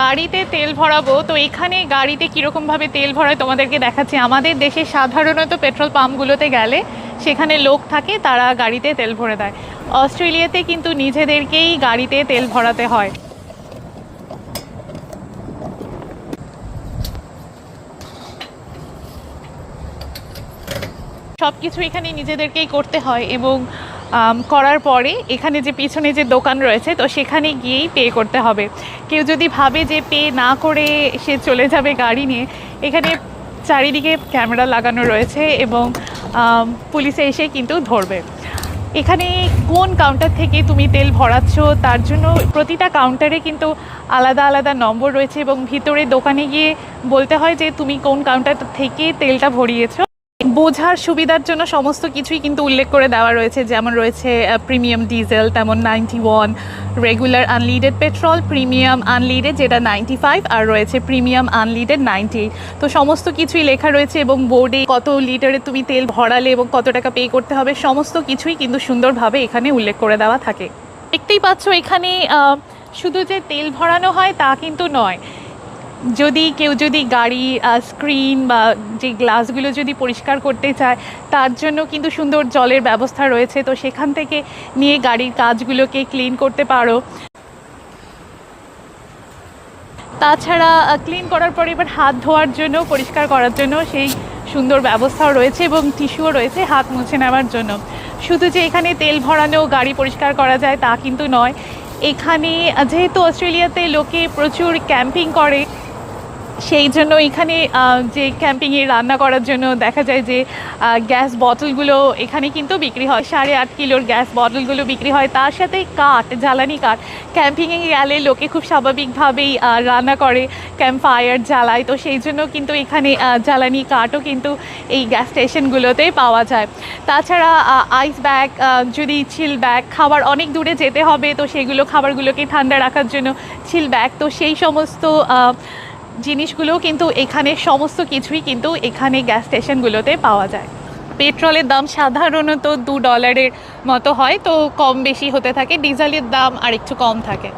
গাড়িতে তেল ভরাবো, তো এখানে গাড়িতে কীরকমভাবে তেল ভরায় তোমাদেরকে দেখাচ্ছি। আমাদের দেশে সাধারণত পেট্রোল পাম্পগুলোতে গেলে সেখানে লোক থাকে, তারা গাড়িতে তেল ভরে দেয়। অস্ট্রেলিয়াতে কিন্তু নিজেদেরকেই গাড়িতে তেল ভরাতে হয়। সব কিছু এখানে নিজেদেরকেই করতে হয় এবং করার পরে এখানে যে পিছনে যে দোকান রয়েছে, তো সেখানে গিয়েই পে করতে হবে। কেউ যদি ভাবে যে পে না করে সে চলে যাবে গাড়ি নিয়ে, এখানে চারিদিকে ক্যামেরা লাগানো রয়েছে এবং পুলিশে এসে কিন্তু ধরবে। এখানে কোন কাউন্টার থেকে তুমি তেল ভরাচ্ছ, তার জন্য প্রতিটা কাউন্টারে কিন্তু আলাদা আলাদা নম্বর রয়েছে এবং ভিতরে দোকানে গিয়ে বলতে হয় যে তুমি কোন কাউন্টার থেকে তেলটা ভরিয়েছো। বোঝার সুবিধার জন্য সমস্ত কিছুই কিন্তু উল্লেখ করে দেওয়া রয়েছে। যেমন রয়েছে প্রিমিয়াম ডিজেল তেমন ninety one regular unleaded petrol premium unleaded যেটা নাইনটি ফাইভ আর রয়েছে প্রিমিয়াম আনলিডেড নাইনটি তো সমস্ত কিছুই লেখা রয়েছে এবং বোর্ডে কত লিটারে তুমি তেল ভরালে এবং কত টাকা পে করতে হবে, সমস্ত কিছুই কিন্তু সুন্দরভাবে এখানে উল্লেখ করে দেওয়া থাকে। দেখতেই পাচ্ছ এখানে শুধু যে তেল ভরানো হয় তা কিন্তু নয় যদি কেউ যদি গাড়ি স্ক্রিন বা যে গ্লাসগুলো যদি পরিষ্কার করতে চায়, তার জন্য কিন্তু সুন্দর জলের ব্যবস্থা রয়েছে। তো সেখান থেকে নিয়ে গাড়ির কাজগুলোকে ক্লিন করতে পারো। তাছাড়া ক্লিন করার পরে এবার হাত ধোয়ার জন্য, পরিষ্কার করার জন্য সেই সুন্দর ব্যবস্থাও রয়েছে এবং টিস্যুও রয়েছে হাত মুছে নেওয়ার জন্য। শুধু যে এখানে তেল ভরানো গাড়ি পরিষ্কার করা যায় তা কিন্তু নয়। এখানে যেহেতু অস্ট্রেলিয়াতে লোকে প্রচুর ক্যাম্পিং করে সেই জন্য এখানে যে ক্যাম্পিংয়ে রান্না করার জন্য দেখা যায় যে গ্যাস বটলগুলো এখানে কিন্তু বিক্রি হয়। সাড়ে আট কিলোর গ্যাস বটলগুলো বিক্রি হয়। তার সাথে কাঠ, জ্বালানি কাঠ। ক্যাম্পিংয়ে গেলে লোকে খুব স্বাভাবিকভাবেই রান্না করে। ক্যাম্প ফায়ার জ্বালায়। তো সেই জন্য কিন্তু এখানে জ্বালানি কাঠও কিন্তু এই গ্যাস স্টেশনগুলোতে পাওয়া যায়। তাছাড়া আইস ব্যাগ যদি চিল ব্যাগ খাবার অনেক দূরে যেতে হবে, তো সেগুলো খাবারগুলোকে ঠান্ডা রাখার জন্য চিল ব্যাগ তো সেই সমস্ত জিনিসগুলো কিন্তু এখানে, সমস্ত কিছুই কিন্তু এখানে গ্যাস স্টেশনগুলোতে পাওয়া যায়। পেট্রোলের দাম সাধারণত দু ডলারের মতো হয়, তো কম বেশি হতে থাকে ডিজেলের দাম আর একটু কম থাকে।